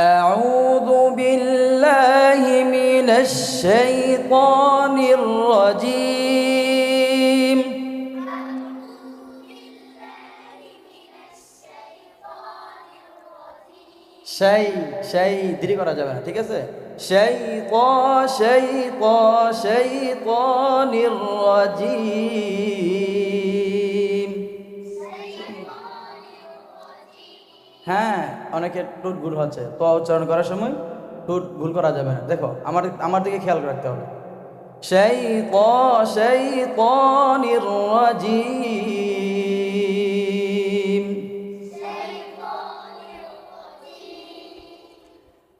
أعوذ بالله من الشيطان الرجيم সেই সেই দেরি করা যাবে না ঠিক আছে সেই ক সেই ক সেই কনির্রাজিম হ্যাঁ অনেকের টুট ভুল হচ্ছে তো উচ্চারণ করার সময় টুট ভুল করা যাবে না দেখো আমার আমার দিকে খেয়াল রাখতে হবে সেই ক সেই কনির্রাজিম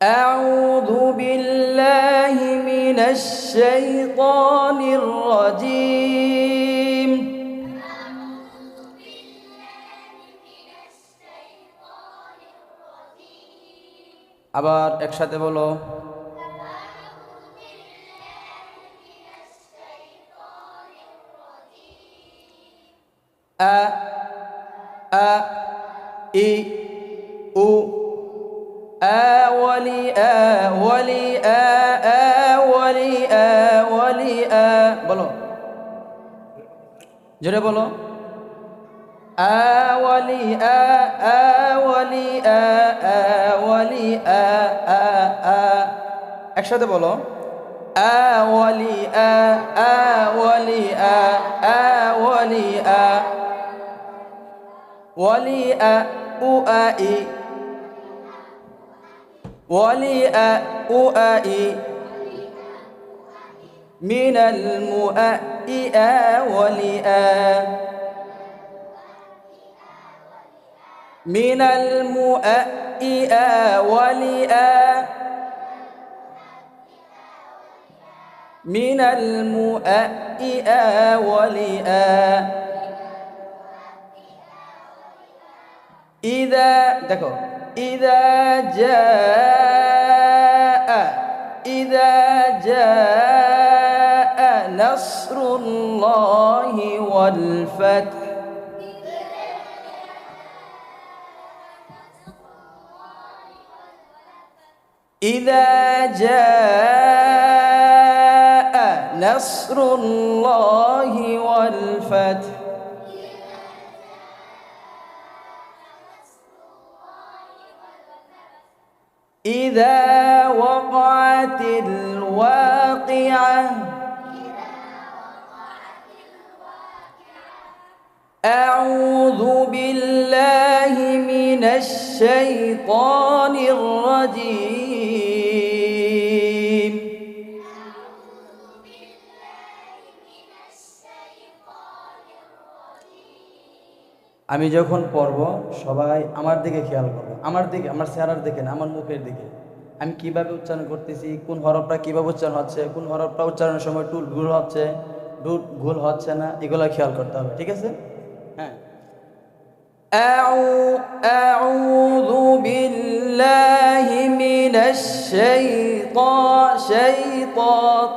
أعوذ بالله من الشيطان الرجيم আবার একসাথে বলো। ই উ আওয়ালি আওয়ালি আওয়ালি আওয়ালি বলো। জোরে বলো। আওয়ালি আওয়ালি আওয়ালি একসাথে বলো আওয়ালি আওয়ালি আওয়ালি ওয়ালি উ ই ولأؤئ من المؤئئ ولآ من المؤئئ ولآ من المؤئئ ولآ إذا দেখো إذا جاء إذا جاء نصر الله والفتح إذا جاء نصر الله والفتح. إذا وقعت الواقعة. أعوذ بالله من الشيطان الرجيم. আমি যখন পড়ব সবাই আমার দিকে খেয়াল করবো আমার দিকে আমার চেহারার দিকে না আমার মুখের দিকে আমি কিভাবে উচ্চারণ করতেছি কোন হরফটা কিভাবে উচ্চারণ হচ্ছে কোন হরফটা উচ্চারণের সময় টুল ভুল হচ্ছে টুট ভুল হচ্ছে না এগুলো খেয়াল করতে হবে ঠিক আছে হ্যাঁ أعوذ بالله من الشيطان شيطان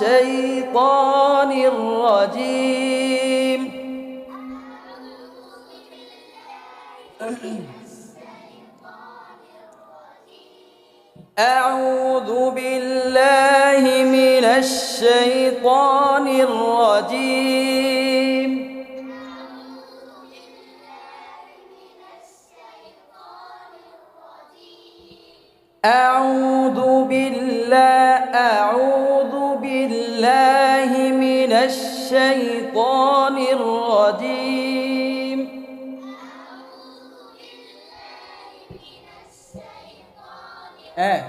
شيطان الرجيم أعوذ بالله من الشيطان الرجيم. أعوذ بالله أعوذ بالله من الشيطان الرجيم. হ্যাঁ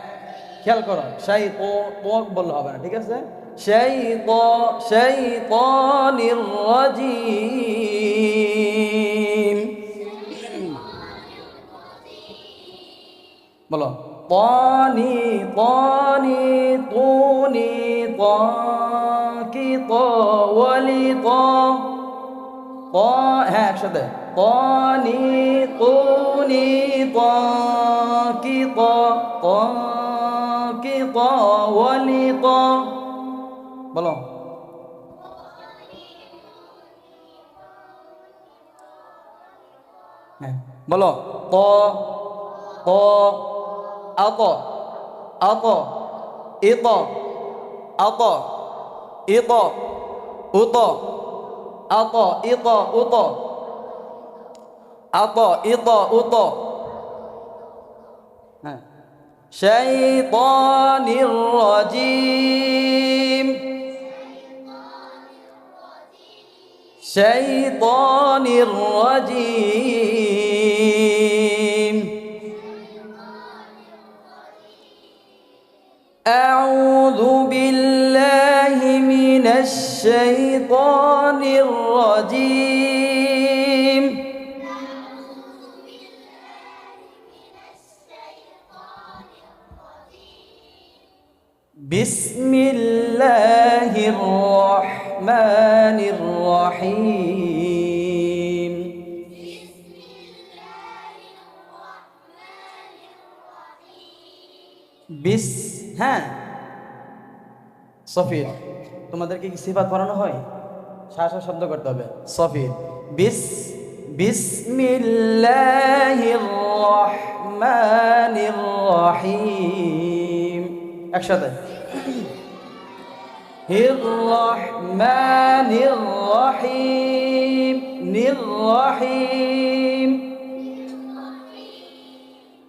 খেয়াল করো সেই তো তোক বললে হবে না, ঠিক আছে? সেই সেই রাজিম বলো, তনি তনি, তুনি কি ত হ্যাঁ একসাথে। কি তো কি তো ওয়ালি তো বলো। হ্যাঁ বলো। ত ত ত আত আত ইত আত উত, আত ইত উত। أطى إطى أطى شيطان الرجيم. شيطان الرجيم. أعوذ بالله من الشيطان الرجيم. بسم الله الرحمن الرحيم বিস হ্যাঁ সফির তোমাদেরকে কি সিফাত পড়ানো হয় শাসা শব্দ করতে হবে সফির বিস বিসমিল্লাহির রহমানির রহিম একসাথে الرحمن الرحيم الرحيم.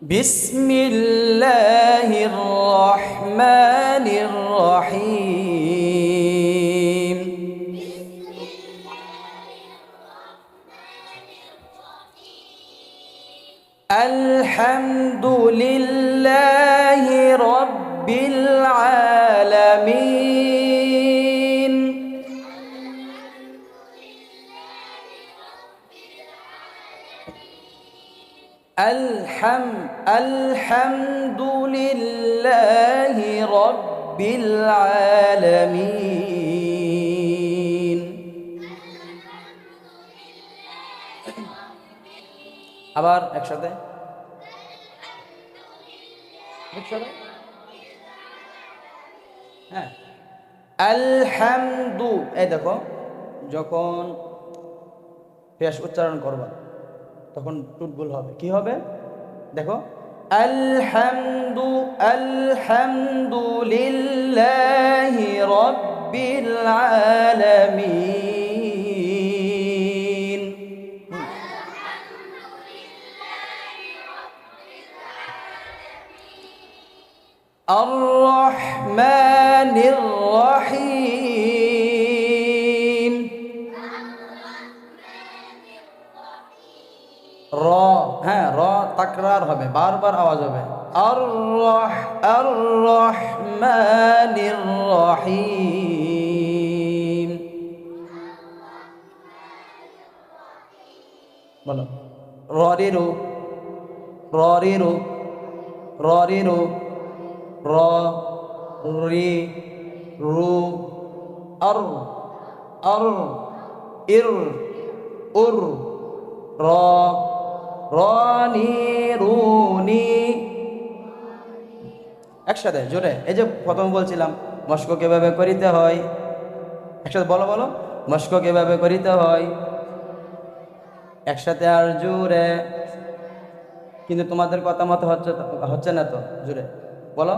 بسم الله الرحمن الرحيم. الحمد الحم الحمد لله رب العالمين আবার একসাথে একসাথে হ্যাঁ আলহামদু এই দেখো যখন পেশ উচ্চারণ করবা তখন টুটগুল হবে কি হবে দেখো আলহামদু আলহামদু লিল্লাহি রব্বিল আলামিন الرحمن الرحيم তাকরার হবে, বারবার আওয়াজ হবে। আর আর রহমানির রহিম। বলো। ররিরু র রি রু আর আর, ইর, উর, র রনি রুনি একসাথে, জোরে। এই যে প্রথম বলছিলাম, মস্কো কীভাবে করিতে হয়? একসাথে বলো বলো। মস্কো কীভাবে করিতে হয়? একসাথে আর জোরে। কিন্তু তোমাদের কথা মতো হচ্ছে হচ্ছে না তো, জোরে। বলো।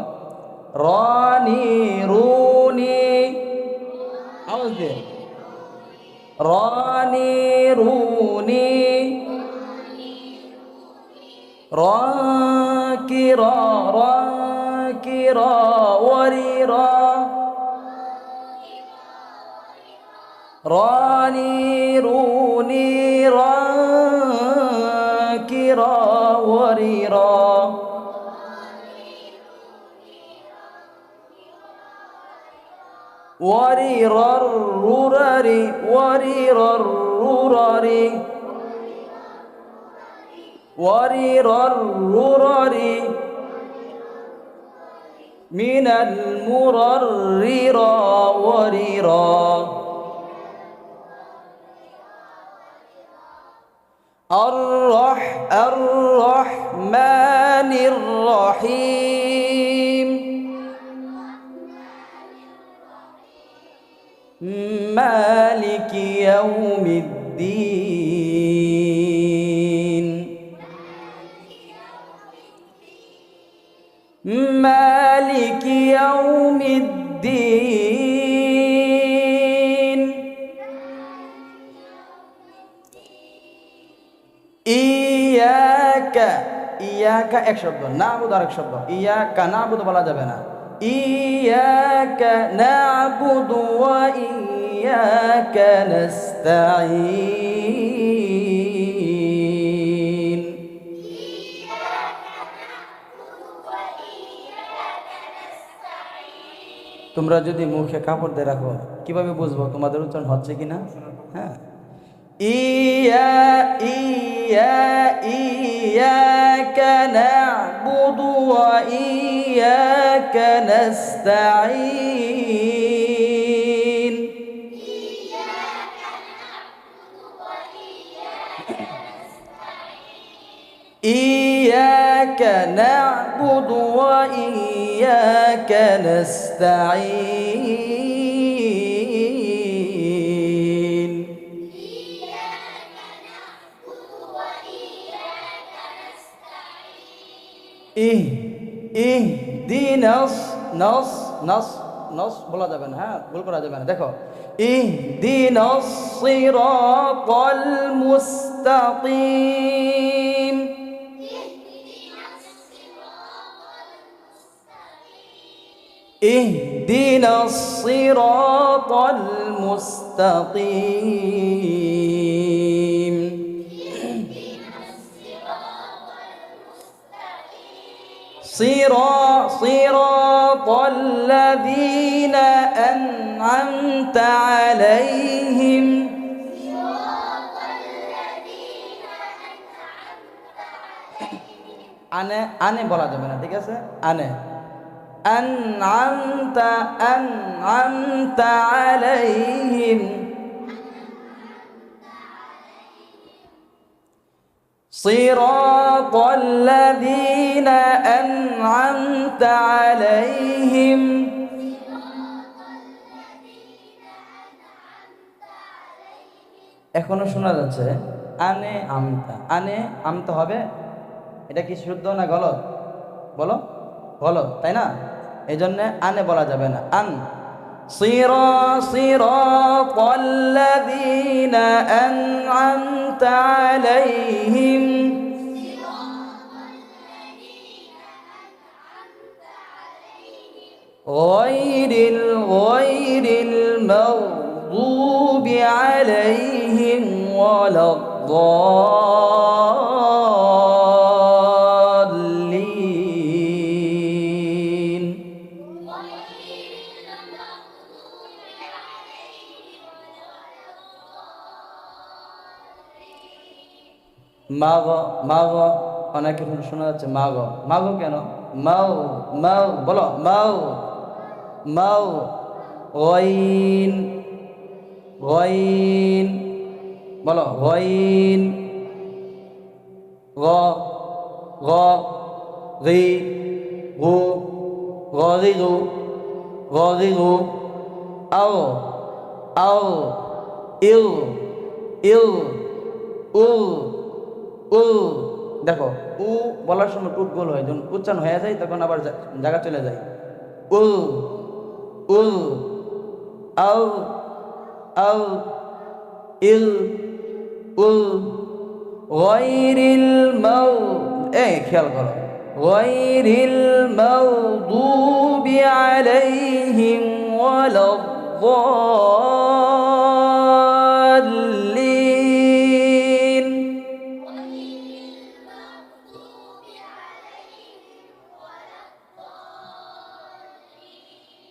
Roni Rooney Roni Rooney راكرا راكرا وريرا. راني روني راكرا وريرا. وريرا الررر وريرا الررر ورر ررر من المرر وررا الرح الرحمن الرحيم مالك يوم الدين الدين ইয়াকা ইয়াকা এক শব্দ না বুধ আরেক শব্দ ইয়াকা না বুধ বলা যাবে না ইয়াকা না বুধ ইয়াকা নাস্তাঈন তোমরা যদি মুখে কাপড় দিয়ে রাখো, কীভাবে বুঝব তোমাদের উচ্চারণ হচ্ছে কি না হ্যাঁ। ইয়া ইয়া ইয়া না'বুদু ওয়া ইয়াকা نعبد وإياك نستعين إيه إيه دي نص نص نص نص بلا دبن ها بول كرة دبن দেখো اهدنا الصراط المستقيم اهدنا الصراط المستقيم صراط صراط الذين أنعمت عليهم আনে আনে বলা যাবে না ঠিক আছে আনে أنعمت أنعمت عليهم صراط الذين أنعمت عليهم এখনো শোনা যাচ্ছে আনে আমতা আনে আমতা হবে এটা কি শুদ্ধ না গলত বলো গলত তাই না এই জন্যে আনে বলা যাবে না আন صرا صراط الذين أنعمت عليهم غير الغير المغضوب عليهم ولا الضالين মাগ মাগ, অনেকে শোনা যাচ্ছে মাগ। মাগ কেন? মাও মাও, বলো, মাও মাও, ওয়াইন ওয়াইন, বলো, ওয়াইন, গ গ রি গু গরি গু গরি গু, আও আও, ইউ ইউ, উ উ। দেখো উ বলার সময় টুট গোল হয়। যখন উচ্চান হয়ে যায় তখন আবার জায়গা চলে যায়। উ। উ। আউ। আউ। ইল। উল গয়রিল মাউ এ খেয়াল করো। গয়রিল মাউদুবি আলাইহিম ওয়ালাদ